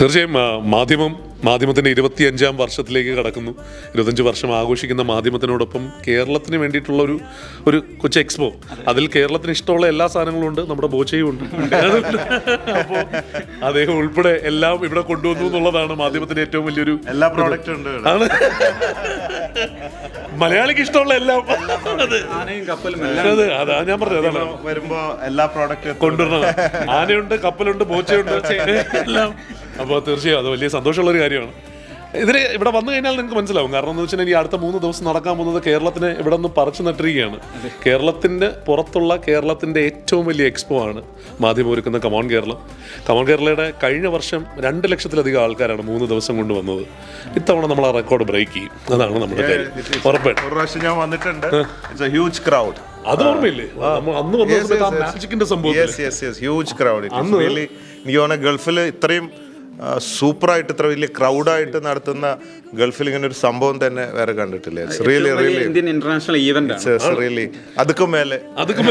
തീർച്ചയായും മാധ്യമം മാധ്യമത്തിന്റെ ഇരുപത്തിയഞ്ചാം വർഷത്തിലേക്ക് കടക്കുന്നു. ഇരുപത്തഞ്ച് വർഷം ആഘോഷിക്കുന്ന മാധ്യമത്തിനോടൊപ്പം കേരളത്തിന് വേണ്ടിയിട്ടുള്ള ഒരു ഒരു കൊച്ചു എക്സ്പോ. അതിൽ കേരളത്തിന് ഇഷ്ടമുള്ള എല്ലാ സാധനങ്ങളും ഉണ്ട് നമ്മുടെ ബോച്ചയും ഉണ്ട്. അപ്പോൾ അദ്ദേഹം ഉൾപ്പെടെ എല്ലാം ഇവിടെ കൊണ്ടുവന്നു എന്നുള്ളതാണ് മാധ്യമത്തിന്റെ ഏറ്റവും വലിയൊരു എല്ലാ പ്രോഡക്റ്റും ഉണ്ട്. ആണ്. മലയാളിക്ക് ഇഷ്ടമുള്ള എല്ലാം അതെ ഞാൻ പറഞ്ഞത് അതാണ്. വരുമ്പോ എല്ലാ പ്രോഡക്റ്റും കൊണ്ടുവരണം ആനയുണ്ട് കപ്പലുണ്ട് ബോച്ചയുണ്ട്. എല്ലാം. അപ്പോൾ തീർച്ചയായും അത് വലിയ സന്തോഷമുള്ള ഒരു കാര്യമാണ്. ഇതിന് ഇവിടെ വന്നു കഴിഞ്ഞാൽ നിങ്ങൾക്ക് മനസ്സിലാവും. കാരണം എന്ന് വെച്ചാൽ ഈ അടുത്ത മൂന്ന് ദിവസം നടക്കാൻ പോകുന്നത് കേരളത്തിന് ഇവിടെ നിന്ന് പറിച്ചു നട്ടിരിക്കുകയാണ്. കേരളത്തിന്റെ പുറത്തുള്ള കേരളത്തിന്റെ ഏറ്റവും വലിയ എക്സ്പോ ആണ് മാധ്യമം ഒരുക്കുന്ന കമോൺ കേരളം കമോൺ കേരളയുടെ കഴിഞ്ഞ വർഷം രണ്ട് ലക്ഷത്തിലധികം ആൾക്കാരാണ് മൂന്ന് ദിവസം കൊണ്ട് വന്നത്. ഇത്തവണ നമ്മൾ ആ റെക്കോർഡ് ബ്രേക്ക് ചെയ്യും. അതാണ് നമ്മുടെ കാര്യം. ഉറപ്പായിട്ടും. ഞാൻ വന്നിട്ടുണ്ട്. ഹ്യൂജ് ക്രൗഡ് അത് ഓർമ്മയില്ലേ? അന്ന് വന്ന സമയത്ത് ആ മാജിക്കിന്റെ സംഭവം yes yes yes huge crowd ഗൾഫിൽ ഇത്രയും സൂപ്പറായിട്ട് ഇത്ര വലിയ ക്രൗഡായിട്ട് നടത്തുന്ന ഗൾഫിൽ ഇങ്ങനെ ഒരു സംഭവം തന്നെ വേറെ കണ്ടിട്ടില്ല? Really really Indian international event really അതൊക്കെ മേലെ. അതൊക്കെ.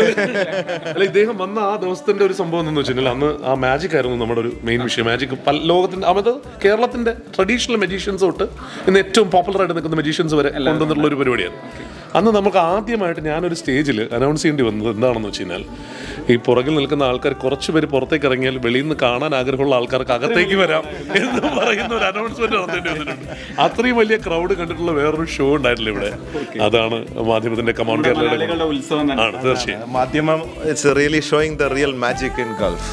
അല്ല ഇദ്ദേഹം വന്ന ആ ദിവസത്തിന്റെ ഒരു സംഭവം എന്ന് വെച്ചിട്ടുണ്ടെങ്കിൽ അന്ന് ആ മാജിക് ആയിരുന്നു നമ്മുടെ ഒരു മെയിൻ വിഷയം. മാജിക് പല ലോകത്തിന്റെ അതായത് കേരളത്തിന്റെ ട്രഡീഷണൽ മെജീഷ്യൻസ് തൊട്ട് ഇന്ന് ഏറ്റവും പോപ്പുലർ ആയിട്ട് നിൽക്കുന്ന മെജീഷ്യൻസ് വരെ കൊണ്ടുവന്നിട്ടുള്ള ഒരു പരിപാടിയാണ്. അന്ന് നമുക്ക് ആദ്യമായിട്ട് ഞാനൊരു സ്റ്റേജിൽ അനൗൺസ് ചെയ്യേണ്ടി വന്നത് എന്താണെന്ന് വെച്ച് കഴിഞ്ഞാൽ ഈ പുറകിൽ നിൽക്കുന്ന ആൾക്കാർ കുറച്ച് പേര് പുറത്തേക്ക് ഇറങ്ങിയാൽ വെളിയിൽ നിന്ന് കാണാൻ ആഗ്രഹമുള്ള ആൾക്കാർക്ക് അകത്തേക്ക് വരാം എന്ന് പറയുന്ന ഒരു അനൗൺസ്മെന്റ് നടത്തേണ്ടി വന്നിട്ടുണ്ട്. അത്രയും വലിയ ക്രൗഡ് കണ്ടിട്ടുള്ള വേറൊരു ഷോ ഉണ്ടായിട്ടില്ല ഇവിടെ. അതാണ് മാധ്യമത്തിന്റെ കമാൻഡ് കേരളയുടെ ഉത്സവം ആണ് തീർച്ചയായും. മാധ്യമം it's really showing the real magic in Gulf